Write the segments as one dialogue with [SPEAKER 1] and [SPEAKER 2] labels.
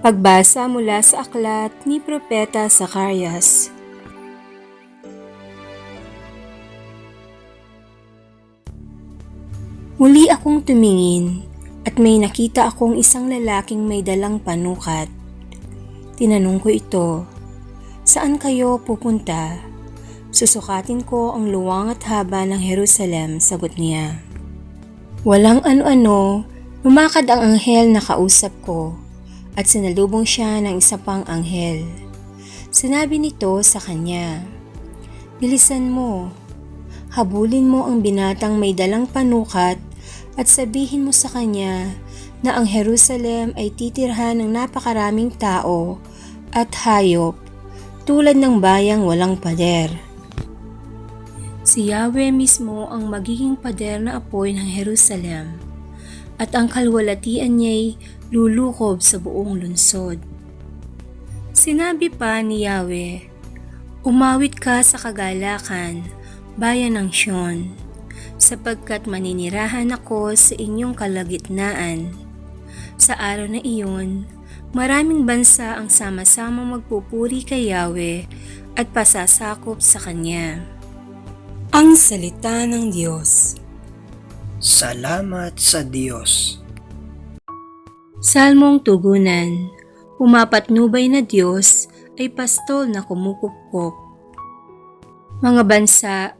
[SPEAKER 1] Pagbasa mula sa aklat ni Propeta Zacarias. Muli akong tumingin at may nakita akong isang lalaking may dalang panukat. Tinanong ko ito, Saan kayo pupunta? Susukatin ko ang luwang at haba ng Jerusalem, sagot niya. Walang ano-ano, lumakad ang anghel na kausap ko at sinalubong siya ng isa pang anghel. Sinabi nito sa kanya, Bilisan mo, habulin mo ang binatang may dalang panukat at sabihin mo sa kanya na ang Jerusalem ay titirhan ng napakaraming tao at hayop tulad ng bayang walang pader. Si Yahweh mismo ang magiging pader na apoy ng Jerusalem at ang kalwalatian niya'y lulukob sa buong lunsod. Sinabi pa ni Yahweh, Umawit ka sa kagalakan, bayan ng Sion, sapagkat maninirahan ako sa inyong kalagitnaan. Sa araw na iyon, maraming bansa ang sama-samang magpupuri kay Yahweh at pasasakop sa Kanya. Ang Salita ng Diyos
[SPEAKER 2] Salamat sa Diyos.
[SPEAKER 1] Salmong Tugunan Umapatnubay na Diyos ay pastol na kumukupkop. Mga bansa,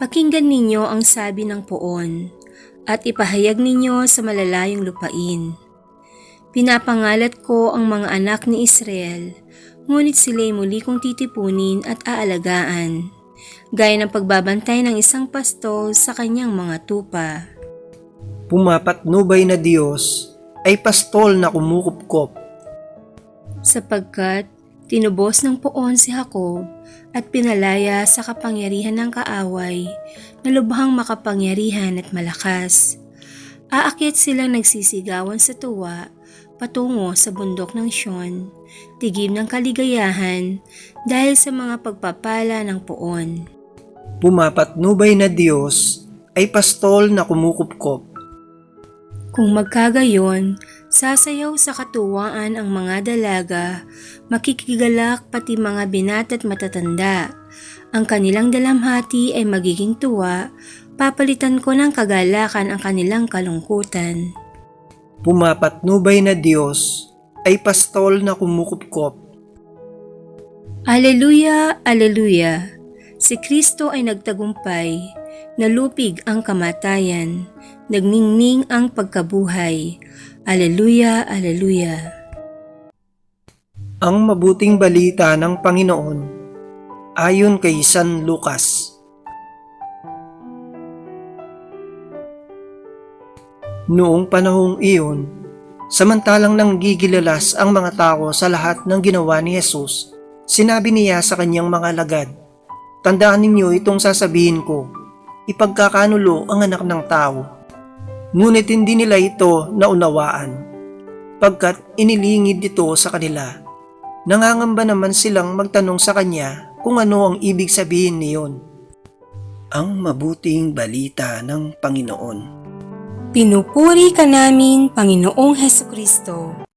[SPEAKER 1] pakinggan ninyo ang sabi ng poon at ipahayag ninyo sa malalayong lupain. Pinapangalat ko ang mga anak ni Israel, ngunit sila'y muli kong titipunin at aalagaan, gaya ng pagbabantay ng isang pastol sa kanyang mga tupa.
[SPEAKER 2] Pumapatnubay na Diyos ay pastol na kumukupkop.
[SPEAKER 1] sapagkat tinubos ng poon si Jacob at pinalaya sa kapangyarihan ng kaaway na lubhang makapangyarihan at malakas. Aakyat silang nagsisigawan sa tuwa patungo sa bundok ng Sion, tigim ng kaligayahan dahil sa mga pagpapala ng poon.
[SPEAKER 2] Pumapatnubay na Diyos ay pastol na kumukupkop.
[SPEAKER 1] Kung magkagayon, sasayaw sa katuwaan ang mga dalaga, makikigalak pati mga binat at matatanda. Ang kanilang dalamhati ay magiging tuwa, papalitan ko ng kagalakan ang kanilang kalungkutan.
[SPEAKER 2] Pumapatnubay na Diyos ay pastol na kumukupkop.
[SPEAKER 1] Aleluya, Aleluya! Si Kristo ay nagtagumpay, nalupig ang kamatayan, nagningning ang pagkabuhay. Aleluya, Aleluya!
[SPEAKER 2] Ang mabuting balita ng Panginoon ayon kay San Lucas. Noong panahong iyon, samantalang nanggigilalas ang mga tao sa lahat ng ginawa ni Jesus, sinabi niya sa kanyang mga lagad, Tandaan ninyo itong sasabihin ko, ipagkakanulo ang anak ng tao. Ngunit hindi nila ito naunawaan, pagkat inilingid ito sa kanila. Nangangamba naman silang magtanong sa kanya kung ano ang ibig sabihin niyon. Ang mabuting balita ng Panginoon.
[SPEAKER 1] Pinupuri ka namin, Panginoong Heso Kristo.